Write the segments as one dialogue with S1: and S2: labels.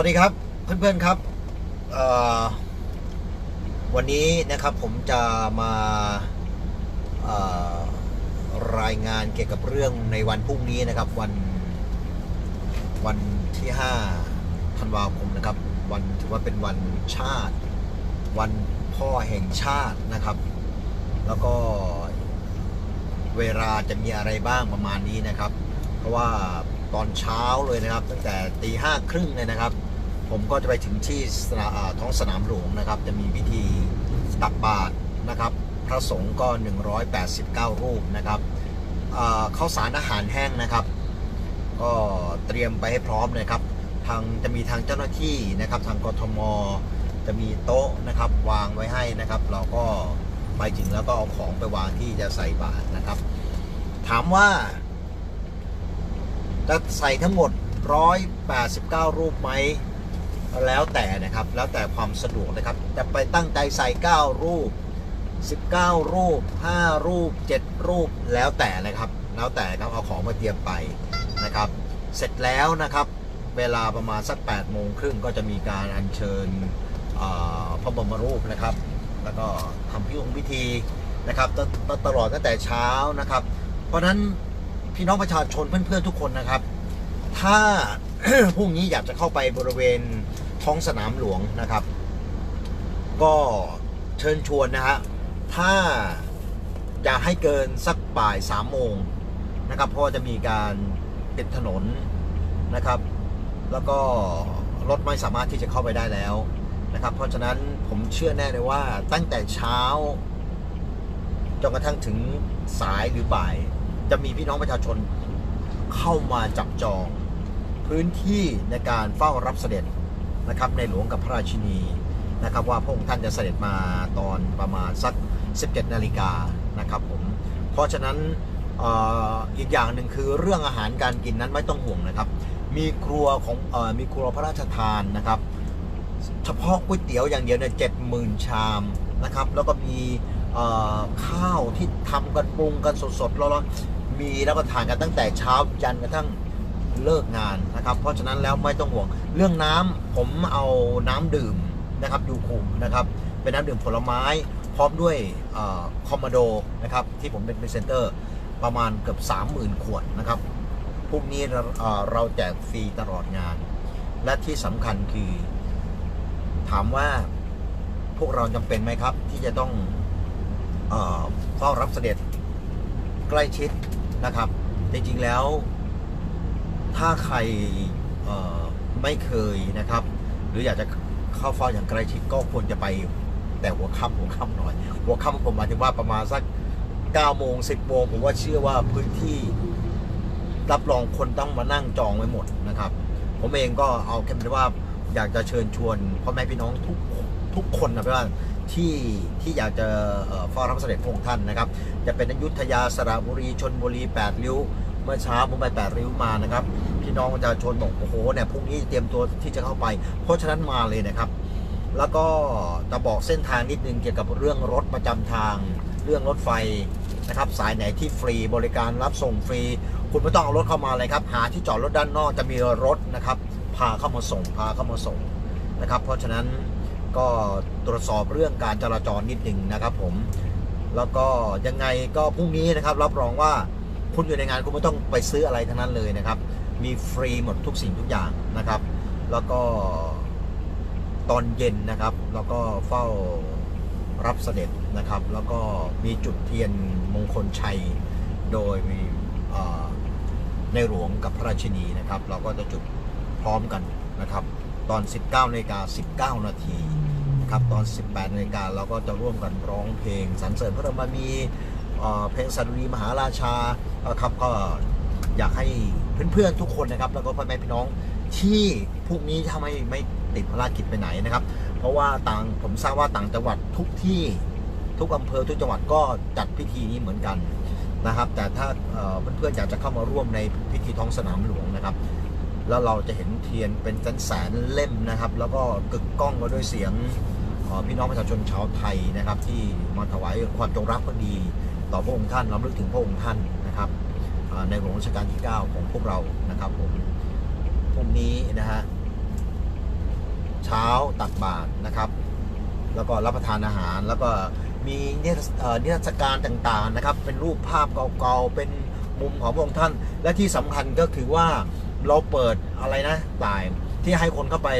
S1: วัสดีครับเพื่อนๆครับวันนี้นะครับผมจะมารายงานเกี่ยวกับเรื่องในวันพรุ่งนี้นะครับวันวันที่5ธันวาคมนะครับ วันถือว่าเป็นวันชาติ วันพ่อแห่งชาตินะครับ แล้วก็เวลาจะมีอะไรบ้างประมาณนี้นะครับ เพราะว่าตอนเช้าเลยนะครับ ตั้งแต่ตีห้าครึ่งเลยนะครับ ผมก็จะไปถึงที่ท้องสนามหลวงนะครับ จะมีพิธีตักบาตรนะครับ พระสงฆ์ก็ 189 รูปนะครับข้าวสารอาหารแห้งนะครับ ก็เตรียมไปให้พร้อมเลยครับ ทางจะมีทางเจ้าหน้าที่นะครับ ทางกทม จะมีโต๊ะนะครับวางไว้ให้นะครับ เราก็ไปถึงแล้วก็เอาของไปวางที่จะใส่บาตรนะครับ ถามว่าจะใส่ทั้งหมด 189 รูปไหม แล้วแต่นะครับ แล้วแต่ความสะดวกนะครับ จะไปตั้งใจใส่ 9 รูป 19 รูป 5 รูป 7 รูป แล้วแต่นะครับ แล้วแต่ครับเอาของมาเตรียมไปนะครับ เสร็จแล้วนะครับ เวลาประมาณสัก8โมงครึ่งก็จะมีการอัญเชิญพระบรมรูปนะครับ แล้วก็ทำพิธีพิธีนะครับตตตลอดตั้งแต่เช้านะครับ เพราะฉะนั้นพี่น้องประชาชนเพื่อนๆทุกคนนะครับ ถ้า พรุ่งนี้อยากจะเข้าไปบริเวณท้องสนามหลวงนะครับ ก็เชิญชวนนะฮะถ้าอยากให้เกินสักบ่ายสามโมงนะครับเพราะจะมีการปิดถนนนะครับ แล้วก็รถไม่สามารถที่จะเข้าไปได้แล้วนะครับ เพราะฉะนั้นผมเชื่อแน่เลยว่าตั้งแต่เช้าจนกระทั่งถึงสายหรือบ่าย จะมีพี่น้องประชาชนเข้ามาจับจอง พื้นที่ในการเฝ้ารับเสด็จนะครับในหลวงกับพระราชินีนะครับว่าพระองค์ท่านจะเสด็จมาตอนประมาณสัก 17 นาฬิกานะครับผมเพราะฉะนั้นอ,อีกอย่างหนึ่งคือเรื่องอาหารการกินนั้นไม่ต้องห่วงนะครับ มีครัวของอมีครัวพระราชทานนะครับ เฉพาะก๋วยเตี๋ยวอย่างเดียวเนี่ยเจ็ดหมื่นชามนะครับ แล้วก็มีข้าวที่ทำกันปรุงกันสดๆแล้วๆมีรับประทานกันตั้งแต่เช้ายันกระทั่ง เลิกงานนะครับ เพราะฉะนั้นแล้วไม่ต้องห่วงเรื่องน้ำผมเอาน้ำดื่มนะครับยูคุมนะครับเป็นน้ำดื่มผลไม้พร้อมด้วยคอมมาโดนะครับที่ผมเป็นพรีเซนเตอร์ประมาณเกือบ30,000 ขวดนะครับพวกนี้เราแจกฟรีตลอดงาน และที่สำคัญคือ ถามว่าพวกเราจำเป็นไหมครับ ที่จะต้องเออเฝ้ารับเสด็จใกล้ชิดนะครับ จริงๆแล้ว ถ้าใครไม่เคยนะครับ หรืออยากจะเข้าเฝ้าอย่างใกล้ชิดก็ควรจะไปแต่หัวค่ำหัวค่ำหน่อย หัวค่ำผมหมายถึงว่าประมาณสัก9โมง10โมงผมว่าเชื่อว่าพื้นที่รับรองคนต้องมานั่งจองไว้หมดนะครับ ผมเองก็เอาแค่เป็นว่าอยากจะเชิญชวนพ่อแม่พี่น้องทุกทุกคนนะเพี่ว่าที่ที่อยากจะเอ่อเฝ้ารับเสด็จพระองค์ท่านนะครับ จะเป็นอยุธยาสระบุรีชนบุรีแปดริ้ว เมื่อเช้าผมไปแปดริ้วมานะครับพี่น้องประชาชนบอกโอ้โหเนี่ยพรุ่งนี้เตรียมตัวที่จะเข้าไป เพราะฉะนั้นมาเลยนะครับ แล้วก็จะบอกเส้นทางนิดนึงเกี่ยวกับเรื่องรถประจำทาง เรื่องรถไฟนะครับสายไหนที่ฟรีบริการรับส่งฟรี คุณไม่ต้องเอารถเข้ามาเลยครับ หาที่จอดรถด้านนอกจะมีรถนะครับพาเข้ามาส่งพาเข้ามาส่งนะครับ เพราะฉะนั้นก็ตรวจสอบเรื่องการจราจรนิดหนึ่งนะครับผมแล้วก็ยังไงก็พรุ่งนี้นะครับรับรองว่า คุณอยู่ในงานคุณไม่ต้องไปซื้ออะไรทั้งนั้นเลยนะครับ มีฟรีหมดทุกสิ่งทุกอย่างนะครับ แล้วก็ตอนเย็นนะครับ แล้วก็เฝ้ารับเสด็จนะครับ แล้วก็มีจุดเทียนมงคลชัย โดยมีในหลวงกับพระราชินีนะครับ เราก็จะจุดพร้อมกันนะครับ ตอน 19นาฬิกา19 นาทีนะครับ ตอน 18นาฬิกาเราก็จะร่วมกันร้องเพลงสรรเสริญพระบารมี เพลงสันรีมหาราชาครับก็อยากให้เพื่อนๆทุกคนนะครับ แล้วก็พ่อแม่พี่น้องที่พรุ่งนี้ถ้าไม่ไม่ติดภารกิจไปไหนนะครับ เพราะว่าต่างผมทราบว่าต่างจังหวัดทุกที่ทุกอำเภอทุกจังหวัดก็จัดพิธีนี้เหมือนกันนะครับ แต่ถ้าเพื่อนๆอยากจะเข้ามาร่วมในพิธีท้องสนามหลวงนะครับ แล้วเราจะเห็นเทียนเป็นแสนเล่มนะครับ แล้วก็กึกก้องมาด้วยเสียงพี่น้องประชาชนชาวไทยนะครับ ที่มาถวายความจงรักภักดี ต่อพระองค์ท่านรำลึกถึงพระองค์ท่านนะครับในหลวงรัชกาลที่ 9 ของพวกเรานะครับผมพรุ่งนี้นะฮะเช้าตักบาตรนะครับ แล้วก็รับประทานอาหารแล้วก็มีนิทรรศเนิทรรศการต่างๆนะครับ เป็นรูปภาพเก่าๆเป็นมุมของพระองค์ท่าน และที่สำคัญก็คือว่าเราเปิดอะไรนะต่ายที่ให้คนเข้าไป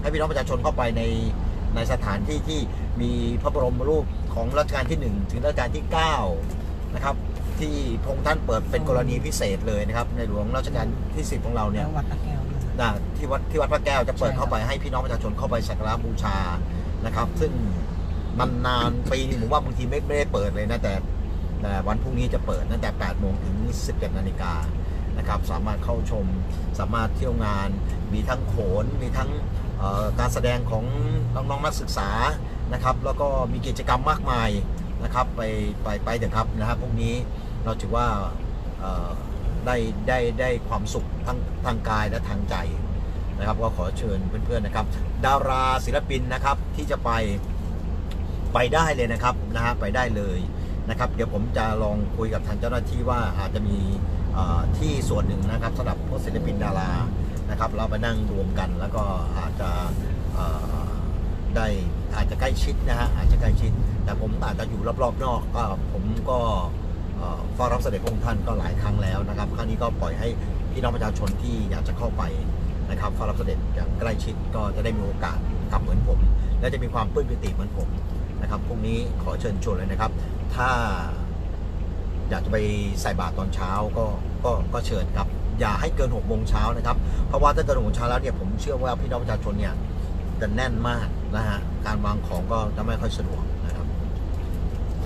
S1: ให้พี่น้องประชาชนเข้าไปใน ในสถานที่ที่มีพระบรมรูปของรัชกาลที่ 1 ถึงรัชกาลที่ 9 นะครับ ที่พระองค์ท่านเปิดเป็นกรณีพิเศษเลยนะครับ ในหลวงรัชกาลที่ 10 ของเราเนี่
S2: แล้
S1: ย
S2: ววัดตะแก้วด้วย
S1: นะที่วัดที่วัดพระแก้วจะเปิด
S2: ใช่ครับ
S1: เข้าไปให้พี่น้องประชาชนเข้าไปสักการะบูชานะครับ ซึ่งมันนานปีนึงผมว่าบางทีไม่ไม่ได้เปิดเลยนะแต่แต่วันพรุ่งนี้จะเปิดตั้งแต่ 8 โมงถึง 17 นาฬิกานะครับ สามารถเข้าชม สามารถเที่ยวงาน มีทั้งโขน มีทั้งเอ่อ การแสดงของน้องๆนักศึกษานะครับ แล้วก็มีกิจกรรมมากมายนะครับ ไปไปไปเถอะครับนะครับพรุ่งนี้เราถือว่าได้ได้ได้ความสุขทั้งทางกายและทางใจนะครับ ก็ขอเชิญเพื่อนๆนะครับ ดาราศิลปินนะครับที่จะไปไปได้เลยนะครับนะฮะไปได้เลยนะครับ เดี๋ยวผมจะลองคุยกับทางเจ้าหน้าที่ว่าอาจจะมีที่ส่วนหนึ่งนะครับสำหรับพวกศิลปินดารา นะครับเราไปนั่งรวมกัน แล้วก็อาจจะได้อาจจะใกล้ชิดนะฮะอาจจะใกล้ชิด แต่ผมอาจจะอยู่รอบๆนอกก็ผมก็เฝ้ารับเสด็จพระองค์ท่านก็หลายครั้งแล้วนะครับ ครั้งนี้ก็ปล่อยให้พี่น้องประชาชนที่อยากจะเข้าไปนะครับเฝ้ารับเสด็จอย่างใกล้ชิดก็จะได้มีโอกาสทำเหมือนผม และจะมีความปลื้มปิติเหมือนผมนะครับพรุ่งนี้ขอเชิญชวนเลยนะครับ ถ้าอยากจะไปใส่บาตรตอนเช้าก็ก็ก็เชิญครับ อย่าให้เกิน6กโมงเช้านะครับ เพราะว่าถ้าเกินหกโมงเช้าแล้วเนี่ยผมเชื่อว่าพี่น้องประชาชนเนี่ยจะแน่นมากนะฮะการวางของก็จะไม่ค่อยสะดวกนะครับ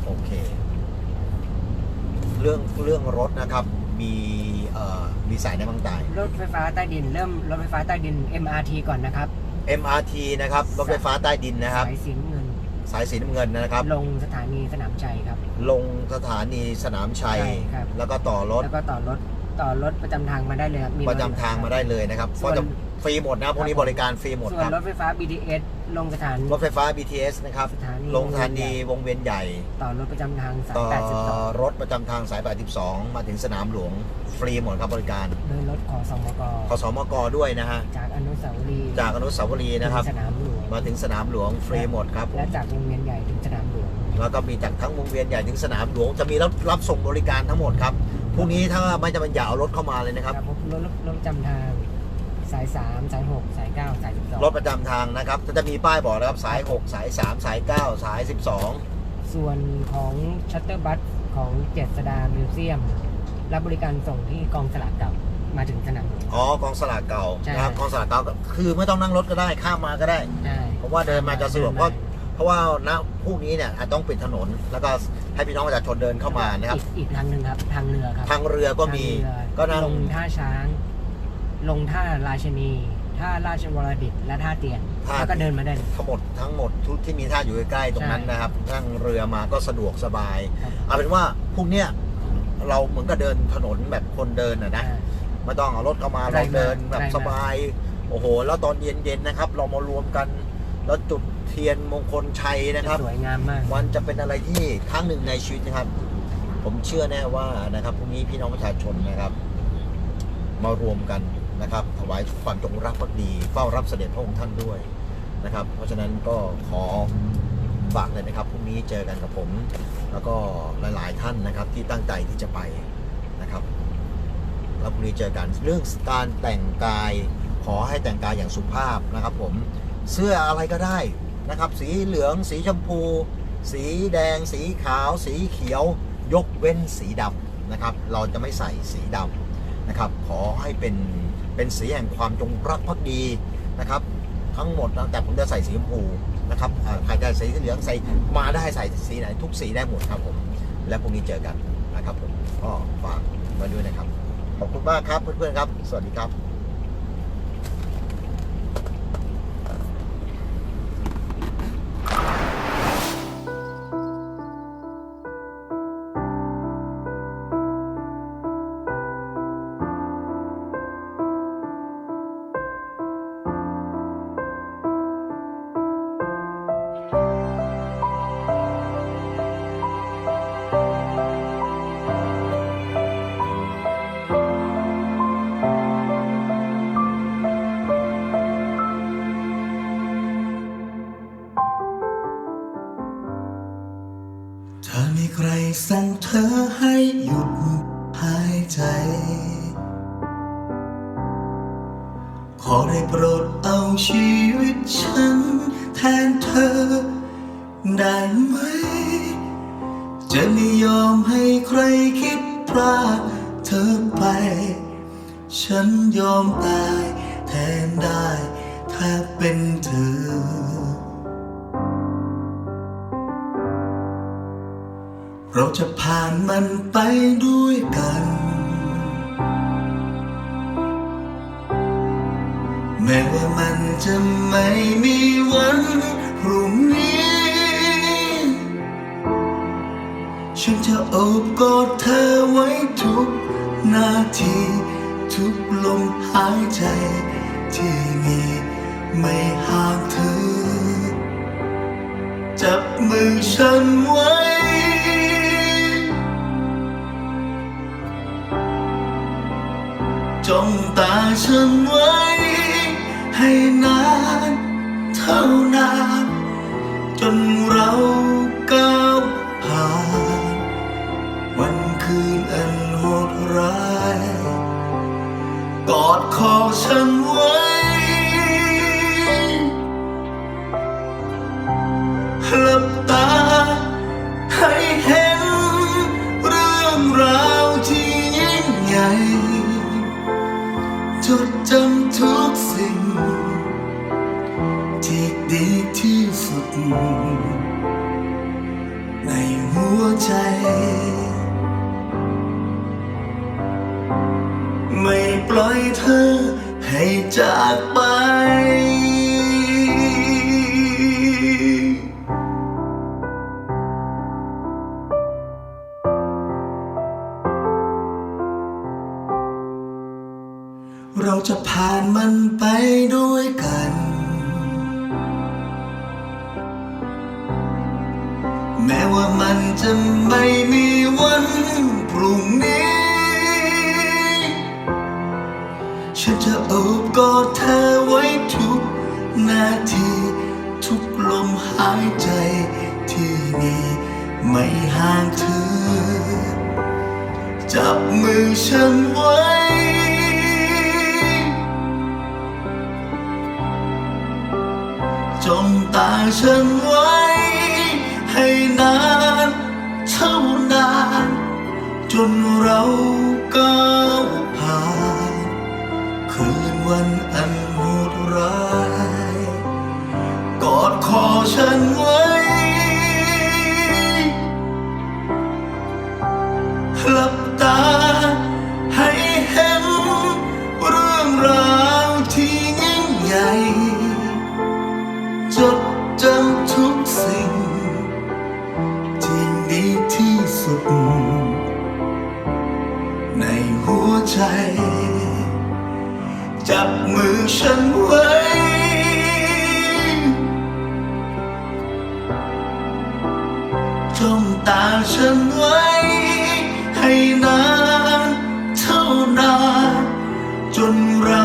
S1: โอเค เรื่องเรื่องรถนะครับมีเอ่อมีสายในบางตาย
S2: รถไฟฟ้าใต้ดิน เริ่มรถไฟฟ้าใต้ดิน MRT ก่อนนะครับ
S1: MRT นะครับรถไฟฟ้าใต้ดินนะครับ
S2: สายสีน้ำเงิน
S1: สายสีน้ำเงินนะครับ
S2: ลงสถานีสนามชัยครับ
S1: ลงสถานีสนามชัย
S2: ใช่ครับ
S1: แล้วก็ต่อรถ
S2: แล้วก็ต่อรถ ต่อรถประจำทางมาได้เลยครับมี
S1: ประจำทางมาได้เลยนะครับ
S2: ส่ว
S1: ก็
S2: น
S1: จะฟรีหมดนะพวกนี้บริการฟรีหมด
S2: ส่ว
S1: คนรับ
S2: รถไฟฟ้า BTS ลงสถาน
S1: รถไฟฟ้า BTS นะครับ
S2: สถานี
S1: ลงสถานีวงเวียนใหญ่
S2: ต่อรถประจำทางสาย
S1: ต่อ
S2: 82
S1: รถประจำทางสาย 82 มาถึงสนามหลวง ฟรีหมดครับบริการ
S2: โดยรถของสมก
S1: ขสมกด้วยนะฮะ
S2: จากอนุสาวรีย์
S1: จากอนุสาวรีย์นะครับ
S2: ถึงสนามหลวง
S1: มาถึงสนามหลวงฟรีหมดครับผม
S2: และจากวงเวียนใหญ่ถึงสนามหลวง
S1: แล้วก็มีจากทั้งวงเวียนใหญ่ถึงสนามหลวงจะมีรับรับส่งบริการทั้งหมดครับ พรุ่งนี้ถ้าไม่จะเป็นอย่าเอารถเข้ามาเลยนะครับ
S2: ครับผมรถรถประจำทาง สาย3สาย6สาย9สาย12
S1: รถประจำทางนะครับก็จะมีป้ายบอกนะครับสาย 6 สาย 3 สาย 9 สาย 12
S2: ส่วนของชัตเตอร์บัสของเจษดามิวเซียม รับบริการส่งที่กองสลากเก่ามาถึงสนามหลวง
S1: อ๋อกองสลากเก่า
S2: ใช่
S1: นะครับกองสลากเก่าก็คือไม่ต้องนั่งรถก็ได้ข้ามมาก็ได้
S2: ใช่
S1: เพราะว่าเดินมาจะสะดวกเพราะ เพราะว่าณพรุ่งนี้เนี่ยอาจต้องปิดถนน แล้วก็ให้พี่น้องประชาชนเดินเข้ามานะครับ
S2: อีกอีกทางหนึ่งครับ ทางเรือครับ
S1: ทางเรือก็มี
S2: ทางเรือ
S1: ก็นั่ง
S2: ลงท่าช้าง ลงท่าราชนีท่าราชวรดิตและท่าเตียน
S1: ท่า
S2: แล้วก็เดินมาได้เลย
S1: ทั้งหมดทั้งหมดทุกที่มีท่าอยู่ใกล้ๆตรงนั้น
S2: ใช่
S1: นะครับนั่งเรือมาก็สะดวกสบาย
S2: ครับ
S1: เอาเป็นว่าพรุ่งเนี้ยเราเหมือนกับเดินถนนแบบคนเดินอะนะ
S2: อ่า
S1: ไม่ต้องเอารถเข้ามา
S2: ไกล
S1: เรา
S2: มาก
S1: เดินแบบ
S2: ไกลมาก
S1: สบาย โอ้โห แล้วตอนเย็นๆนะครับ เรามารวมกัน แล้วจุดเทียนมงคลชัยนะครับ
S2: สวยงามมาก
S1: มันจะเป็นอะไรที่ครั้งหนึ่งในชีวิตนะครับ ผมเชื่อแน่ว่านะครับพรุ่งนี้พี่น้องประชาชนนะครับ มารวมกันนะครับ ถวายความจงรักภักดีเฝ้ารับเสด็จพระองค์ท่านด้วยนะครับ เพราะฉะนั้นก็ขอฝากเลยนะครับพรุ่งนี้เจอกันกับผม แล้วก็หลาย ๆ ท่านนะครับ ที่ตั้งใจที่จะไปนะครับแล้วพรุ่งนี้เจอกันเรื่องการแต่งกาย ขอให้แต่งกายอย่างสุภาพนะครับ ผมเสื้ออะไรก็ได้ นะครับ สีเหลือง สีชมพู สีแดง สีขาว สีเขียว ยกเว้นสีดำนะครับ เราจะไม่ใส่สีดำนะครับ ขอให้เป็นเป็นสีแห่งความจงรักภักดีนะครับ ทั้งหมดนะแต่ผมจะใส่สีชมพูนะครับใครจะใส่สีเหลืองใส่มาได้ใส่สีไหนทุกสีได้หมดครับผม และพรุ่งนี้เจอกันนะครับผมก็ฝากมาด้วยนะครับ ขอบคุณมากครับเพื่อนๆครับ สวัสดีครับ
S3: ถ้ามีใครสั่งเธอให้หยุดหายใจ ขอได้โปรดเอาชีวิตฉันแทนเธอได้ไหม จะไม่ยอมให้ใครคิดพลาดเธอไป ฉันยอมตายแทนได้ ถ้าเป็นเธอ เราจะผ่านมันไปด้วยกัน แม้ว่ามันจะไม่มีวันพรุ่งนี้ ฉันจะโอบกอดเธอไว้ทุกนาที ทุกลมหายใจที่มีไม่ห่างเธ เท่านานจนเราก้าวผ่านวันคืนอันโหดร้ายกอดคอฉันไว้หลับ นาที ทุกลมหายใจที่มีไม่ห่างเธอ จับมือฉันไว้จ้องตาฉันไว้ ให้นานเท่านาน จนเราก้าวผ่าน คืนวันอันโหดร้าย คอฉันไว้ หลับตาให้เห็นเรื่องราวที่ยิ่งใหญ่ จดจำทุกสิ่ง ที่ดีที่สุด ในหัวใจ จับมือฉันไว้ ฉันไว้ ให้นานเท่านาน จนเรา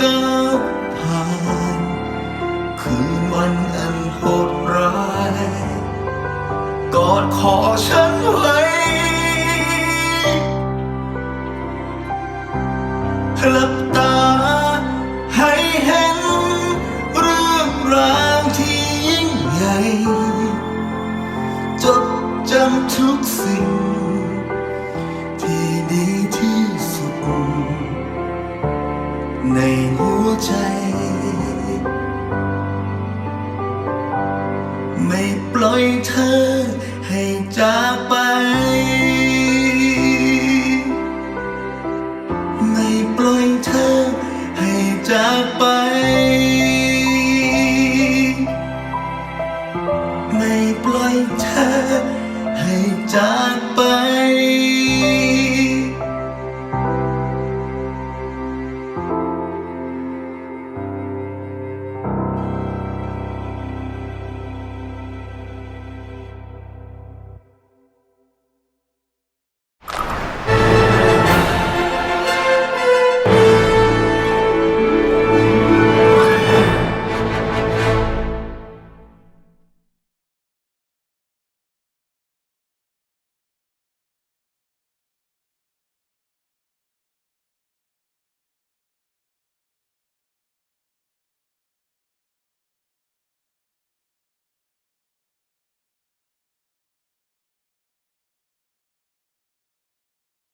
S3: ก้าวผ่าน คืนวันอันโหดร้าย กอดคอฉันไว้หลับ ล่อยเธอให้จากไป